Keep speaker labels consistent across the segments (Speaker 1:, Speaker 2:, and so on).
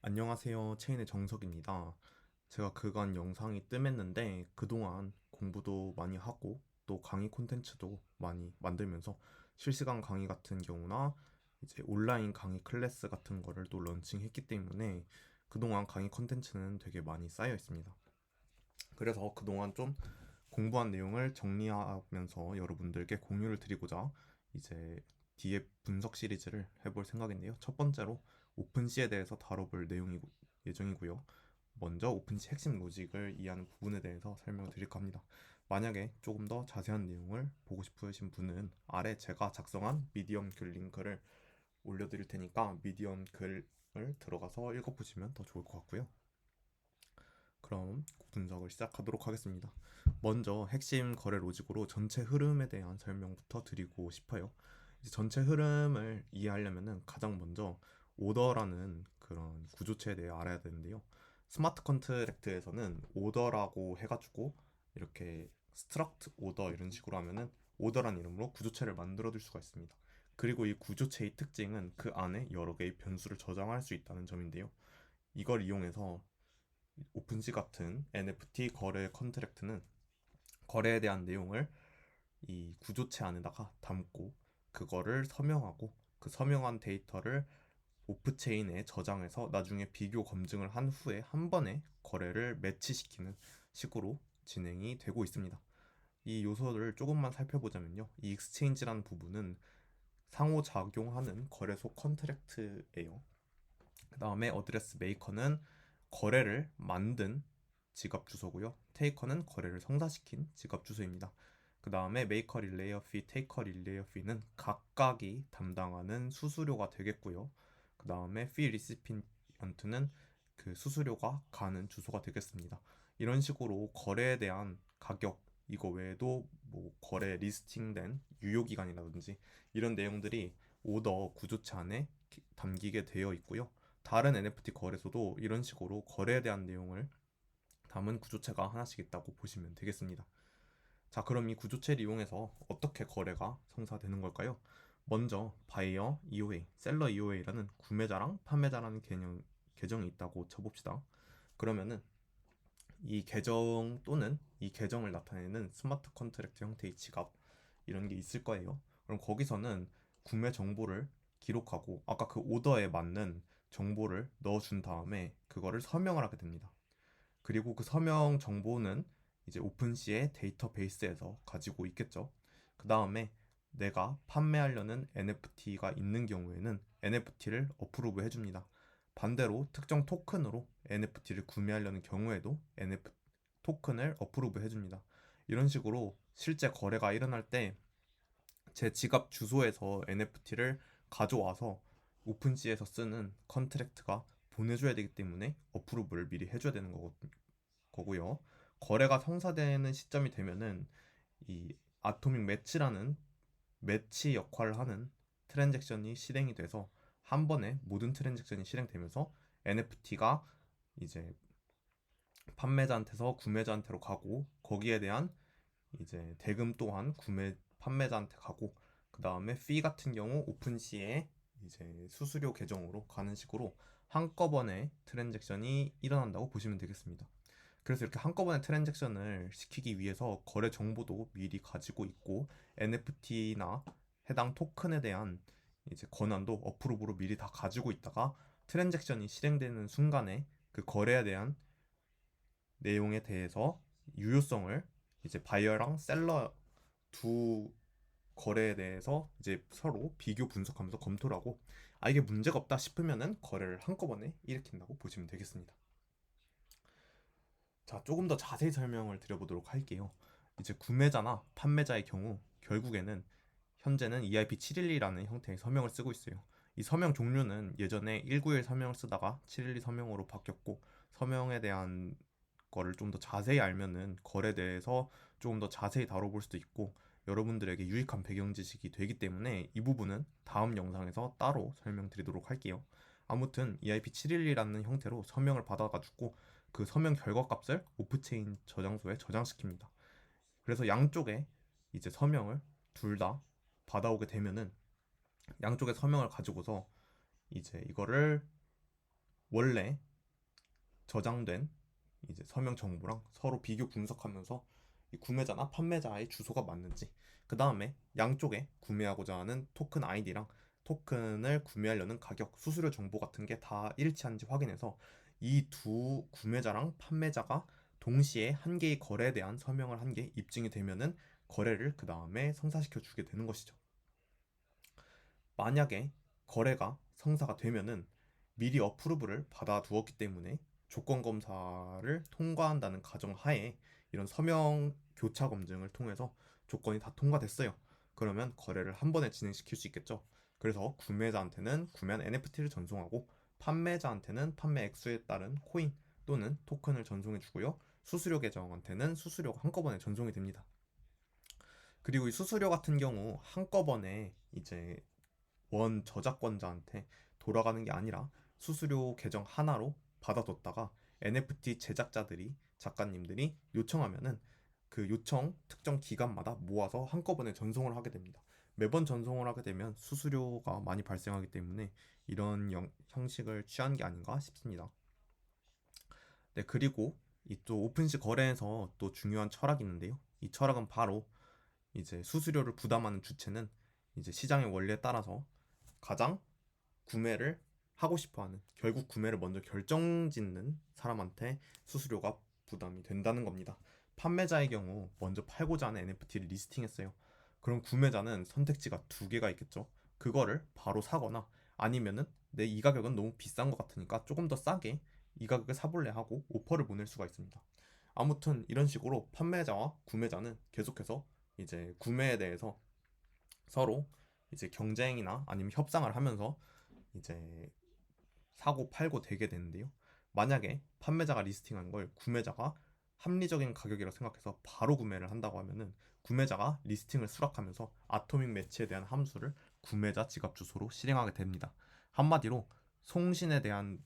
Speaker 1: 안녕하세요. 체인의 정석입니다. 제가 그간 영상이 뜸했는데 그동안 공부도 많이 하고 또 강의 콘텐츠도 많이 만들면서 실시간 강의 같은 경우나 이제 온라인 강의 클래스 같은 거를 또 런칭했기 때문에 그동안 강의 콘텐츠는 되게 많이 쌓여 있습니다. 그래서 그동안 좀 공부한 내용을 정리하면서 여러분들께 공유를 드리고자 이제 뒤에 분석 시리즈를 해볼 생각인데요. 첫 번째로 오픈시에 대해서 다뤄볼 내용이 예정이고요. 먼저 오픈시 핵심 로직을 이해하는 부분에 대해서 설명을 드릴까 합니다. 만약에 조금 더 자세한 내용을 보고 싶으신 분은 아래 제가 작성한 미디엄 글 링크를 올려드릴 테니까 미디엄 글을 들어가서 읽어보시면 더 좋을 것 같고요. 그럼 분석을 시작하도록 하겠습니다. 먼저 핵심 거래 로직으로 전체 흐름에 대한 설명부터 드리고 싶어요. 이제 전체 흐름을 이해하려면 가장 먼저 오더라는 그런 구조체에 대해 알아야 되는데요. 스마트 컨트랙트에서는 오더라고 해가지고 이렇게 스트럭트 오더 이런 식으로 하면은 오더란 이름으로 구조체를 만들어 둘 수가 있습니다. 그리고 이 구조체의 특징은 그 안에 여러 개의 변수를 저장할 수 있다는 점인데요. 이걸 이용해서 오픈시 같은 NFT 거래 컨트랙트는 거래에 대한 내용을 이 구조체 안에다가 담고 그거를 서명하고 그 서명한 데이터를 오프체인에 저장해서 나중에 비교 검증을 한 후에 한 번에 거래를 매치시키는 식으로 진행이 되고 있습니다. 이 요소를 조금만 살펴보자면요. 이 익스체인지라는 부분은 상호작용하는 거래소 컨트랙트예요. 그 다음에 어드레스 메이커는 거래를 만든 지갑 주소고요. 테이커는 거래를 성사시킨 지갑 주소입니다. 그 다음에 메이커 릴레이어 피, 테이커 릴레이어 피는 각각이 담당하는 수수료가 되겠고요. 그 다음에 피 리시피언트는 그 수수료가 가는 주소가 되겠습니다. 이런 식으로 거래에 대한 가격 이거 외에도 뭐 거래 리스팅된 유효 기간이라든지 이런 내용들이 오더 구조체 안에 담기게 되어 있고요. 다른 NFT 거래소도 이런 식으로 거래에 대한 내용을 담은 구조체가 하나씩 있다고 보시면 되겠습니다. 자, 그럼 이 구조체를 이용해서 어떻게 거래가 성사되는 걸까요? 먼저 바이어 EOA, 셀러 EOA라는 구매자랑 판매자라는 개념, 계정이 있다고 쳐봅시다. 그러면은 이 계정 또는 이 계정을 나타내는 스마트 컨트랙트 형태의 지갑 이런 게 있을 거예요. 그럼 거기서는 구매 정보를 기록하고 아까 그 오더에 맞는 정보를 넣어준 다음에 그거를 서명을 하게 됩니다. 그리고 그 서명 정보는 이제 오픈시의 데이터베이스에서 가지고 있겠죠. 그 다음에 내가 판매하려는 NFT가 있는 경우에는 NFT를 어프로브 해줍니다. 반대로 특정 토큰으로 NFT를 구매하려는 경우에도 NFT 토큰을 어프로브 해줍니다. 이런 식으로 실제 거래가 일어날 때 제 지갑 주소에서 NFT를 가져와서 오픈시에서 쓰는 컨트랙트가 보내줘야 되기 때문에 어프로브를 미리 해줘야 되는 거고요. 거래가 성사되는 시점이 되면은 이 아토믹 매치라는 매치 역할을 하는 트랜잭션이 실행이 돼서 한 번에 모든 트랜잭션이 실행되면서 NFT가 이제 판매자한테서 구매자한테로 가고 거기에 대한 이제 대금 또한 구매 판매자한테 가고 그 다음에 피 같은 경우 오픈시에 이제 수수료 계정으로 가는 식으로 한꺼번에 트랜잭션이 일어난다고 보시면 되겠습니다. 그래서 이렇게 한꺼번에 트랜잭션을 시키기 위해서 거래 정보도 미리 가지고 있고 NFT나 해당 토큰에 대한 이제 권한도 어프로브로 미리 다 가지고 있다가 트랜잭션이 실행되는 순간에 그 거래에 대한 내용에 대해서 유효성을 이제 바이어랑 셀러 두 거래에 대해서 이제 서로 비교 분석하면서 검토를 하고 아 이게 문제가 없다 싶으면은 거래를 한꺼번에 일으킨다고 보시면 되겠습니다. 자, 조금 더 자세히 설명을 드려보도록 할게요. 이제 구매자나 판매자의 경우 결국에는 현재는 EIP712라는 형태의 서명을 쓰고 있어요. 이 서명 종류는 예전에 191 서명을 쓰다가 712 서명으로 바뀌었고 서명에 대한 거를 좀 더 자세히 알면은 거래에 대해서 조금 더 자세히 다뤄볼 수도 있고 여러분들에게 유익한 배경 지식이 되기 때문에 이 부분은 다음 영상에서 따로 설명드리도록 할게요. 아무튼 EIP712라는 형태로 서명을 받아가지고 그 서명 결과 값을 오프체인 저장소에 저장시킵니다. 그래서 양쪽에 이제 서명을 둘 다 받아오게 되면은 양쪽의 서명을 가지고서 이제 이거를 원래 저장된 이제 서명 정보랑 서로 비교 분석하면서 이 구매자나 판매자의 주소가 맞는지 그 다음에 양쪽에 구매하고자 하는 토큰 아이디랑 토큰을 구매하려는 가격, 수수료 정보 같은 게 다 일치한지 확인해서 이 두 구매자랑 판매자가 동시에 한 개의 거래에 대한 서명을 한 게 입증이 되면은 거래를 그 다음에 성사시켜 주게 되는 것이죠. 만약에 거래가 성사가 되면은 미리 어프로브를 받아 두었기 때문에 조건 검사를 통과한다는 가정 하에 이런 서명 교차 검증을 통해서 조건이 다 통과됐어요. 그러면 거래를 한 번에 진행시킬 수 있겠죠. 그래서 구매자한테는 구매한 NFT를 전송하고 판매자한테는 판매 액수에 따른 코인 또는 토큰을 전송해 주고요. 수수료 계정한테는 수수료가 한꺼번에 전송이 됩니다. 그리고 이 수수료 같은 경우 한꺼번에 이제 원 저작권자한테 돌아가는 게 아니라 수수료 계정 하나로 받아뒀다가 NFT 제작자들이 작가님들이 요청하면은 그 요청 특정 기간마다 모아서 한꺼번에 전송을 하게 됩니다. 매번 전송을 하게 되면 수수료가 많이 발생하기 때문에 이런 영, 형식을 취한 게 아닌가 싶습니다. 네, 그리고 이 또 오픈시 거래에서 또 중요한 철학이 있는데요. 이 철학은 바로 이제 수수료를 부담하는 주체는 이제 시장의 원리에 따라서 가장 구매를 하고 싶어 하는 결국 구매를 먼저 결정 짓는 사람한테 수수료가 부담이 된다는 겁니다. 판매자의 경우 먼저 팔고자 하는 NFT를 리스팅했어요. 그럼 구매자는 선택지가 두 개가 있겠죠. 그거를 바로 사거나 아니면은 내 이 가격은 너무 비싼 것 같으니까 조금 더 싸게 이 가격에 사볼래 하고 오퍼를 보낼 수가 있습니다. 아무튼 이런 식으로 판매자와 구매자는 계속해서 이제 구매에 대해서 서로 이제 경쟁이나 아니면 협상을 하면서 이제 사고 팔고 되게 되는데요. 만약에 판매자가 리스팅한 걸 구매자가 합리적인 가격이라고 생각해서 바로 구매를 한다고 하면은 구매자가 리스팅을 수락하면서 아토믹 매치에 대한 함수를 구매자 지갑 주소로 실행하게 됩니다. 한마디로 송신에 대한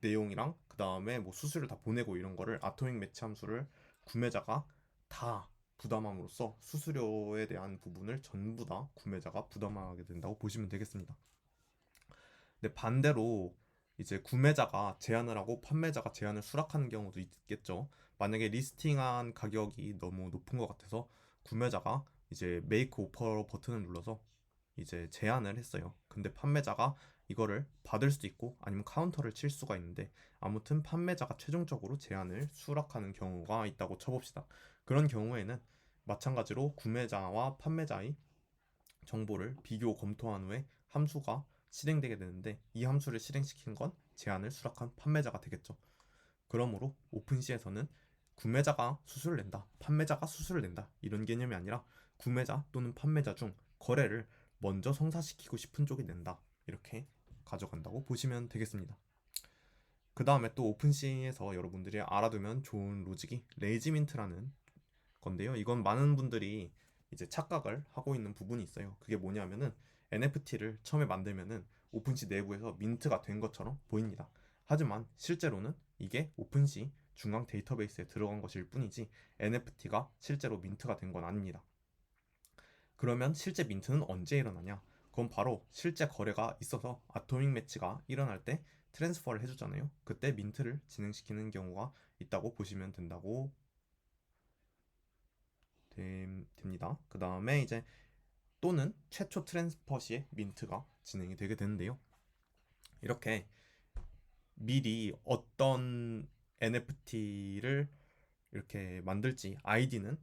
Speaker 1: 내용이랑 그 다음에 뭐 수수료를 다 보내고 이런 거를 아토믹 매치 함수를 구매자가 다 부담함으로써 수수료에 대한 부분을 전부 다 구매자가 부담하게 된다고 보시면 되겠습니다. 근데 반대로 이제 구매자가 제한을 하고 판매자가 제한을 수락하는 경우도 있겠죠. 만약에 리스팅한 가격이 너무 높은 것 같아서 구매자가 이제 메이크 오퍼 버튼을 눌러서 이제 제한을 했어요. 근데 판매자가 이거를 받을 수도 있고 아니면 카운터를 칠 수가 있는데 아무튼 판매자가 최종적으로 제한을 수락하는 경우가 있다고 쳐봅시다. 그런 경우에는 마찬가지로 구매자와 판매자의 정보를 비교 검토한 후에 함수가 실행되게 되는데 이 함수를 실행시킨 건 제한을 수락한 판매자가 되겠죠. 그러므로 오픈시에서는 구매자가 수수료를 낸다, 판매자가 수수료를 낸다 이런 개념이 아니라 구매자 또는 판매자 중 거래를 먼저 성사시키고 싶은 쪽이 낸다 이렇게 가져간다고 보시면 되겠습니다. 그 다음에 또 오픈시에서 여러분들이 알아두면 좋은 로직이 레이지민트라는 건데요. 이건 많은 분들이 이제 착각을 하고 있는 부분이 있어요. 그게 뭐냐면은 NFT를 처음에 만들면은 오픈시 내부에서 민트가 된 것처럼 보입니다. 하지만 실제로는 이게 오픈시 중앙 데이터베이스에 들어간 것일 뿐이지 NFT가 실제로 민트가 된 건 아닙니다. 그러면 실제 민트는 언제 일어나냐? 그건 바로 실제 거래가 있어서 아토믹 매치가 일어날 때 트랜스퍼를 해주잖아요. 그때 민트를 진행시키는 경우가 있다고 보시면 된다고 됩니다. 그 다음에 이제 또는 최초 트랜스퍼 시에 민트가 진행이 되게 되는데요. 이렇게 미리 어떤 NFT를 이렇게 만들지 아이디는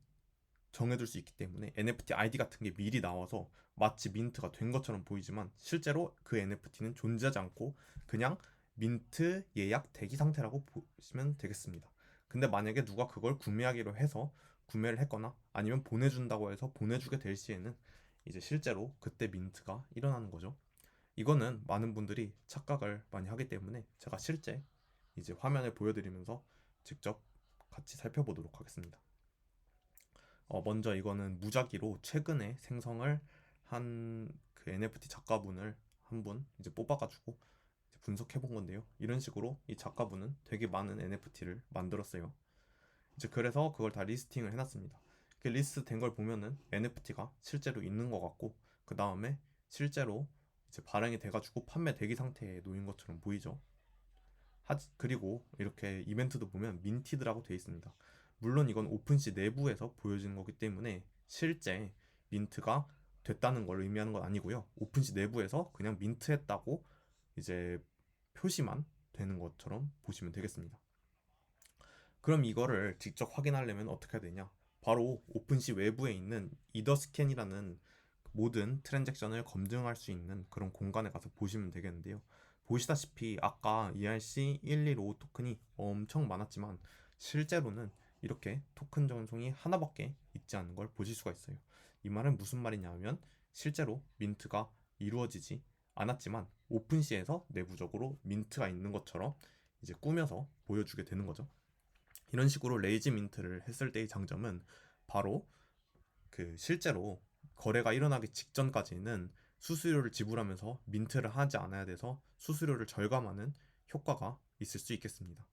Speaker 1: 정해둘 수 있기 때문에 NFT 아이디 같은 게 미리 나와서 마치 민트가 된 것처럼 보이지만 실제로 그 NFT는 존재하지 않고 그냥 민트 예약 대기 상태라고 보시면 되겠습니다. 근데 만약에 누가 그걸 구매하기로 해서 구매를 했거나 아니면 보내준다고 해서 보내주게 될 시에는 이제 실제로 그때 민트가 일어나는 거죠. 이거는 많은 분들이 착각을 많이 하기 때문에 제가 실제 이제 화면을 보여드리면서 직접 같이 살펴보도록 하겠습니다. 어, 먼저 이거는 무작위로 최근에 생성을 한 그 NFT 작가분을 한 분 이제 뽑아가지고 이제 분석해 본 건데요. 이런 식으로 이 작가분은 되게 많은 NFT를 만들었어요. 이제 그래서 그걸 다 리스팅을 해놨습니다. 그 리스트 된 걸 보면은 NFT가 실제로 있는 것 같고 그 다음에 실제로 이제 발행이 돼가지고 판매 대기 상태에 놓인 것처럼 보이죠. 하지, 그리고 이렇게 이벤트도 보면 민티드라고 되어 있습니다. 물론 이건 오픈시 내부에서 보여지는 거기 때문에 실제 민트가 됐다는 걸 의미하는 건 아니고요. 오픈시 내부에서 그냥 민트했다고 이제 표시만 되는 것처럼 보시면 되겠습니다. 그럼 이거를 직접 확인하려면 어떻게 해야 되냐? 바로 오픈시 외부에 있는 이더스캔이라는 모든 트랜잭션을 검증할 수 있는 그런 공간에 가서 보시면 되겠는데요. 보시다시피 아까 ERC115 토큰이 엄청 많았지만 실제로는 이렇게 토큰 전송이 하나밖에 있지 않은 걸 보실 수가 있어요. 이 말은 무슨 말이냐면 실제로 민트가 이루어지지 않았지만 오픈시에서 내부적으로 민트가 있는 것처럼 이제 꾸며서 보여주게 되는 거죠. 이런 식으로 레이지 민트를 했을 때의 장점은 바로 그 실제로 거래가 일어나기 직전까지는 수수료를 지불하면서 민트를 하지 않아야 돼서 수수료를 절감하는 효과가 있을 수 있겠습니다.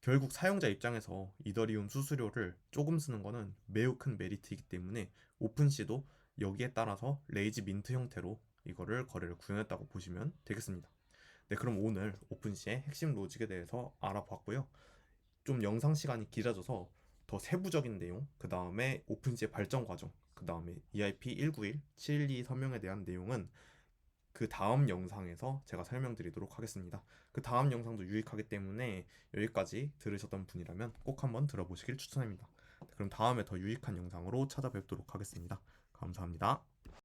Speaker 1: 결국 사용자 입장에서 이더리움 수수료를 조금 쓰는 것은 매우 큰 메리트이기 때문에 오픈시도 여기에 따라서 레이지 민트 형태로 이거를 거래를 구현했다고 보시면 되겠습니다. 네, 그럼 오늘 오픈시의 핵심 로직에 대해서 알아봤고요. 좀 영상 시간이 길어져서 더 세부적인 내용, 그 다음에 오픈시의 발전 과정, 그 다음에 EIP 191, 712 서명에 대한 내용은 그 다음 영상에서 제가 설명드리도록 하겠습니다. 그 다음 영상도 유익하기 때문에 여기까지 들으셨던 분이라면 꼭 한번 들어보시길 추천합니다. 그럼 다음에 더 유익한 영상으로 찾아뵙도록 하겠습니다. 감사합니다.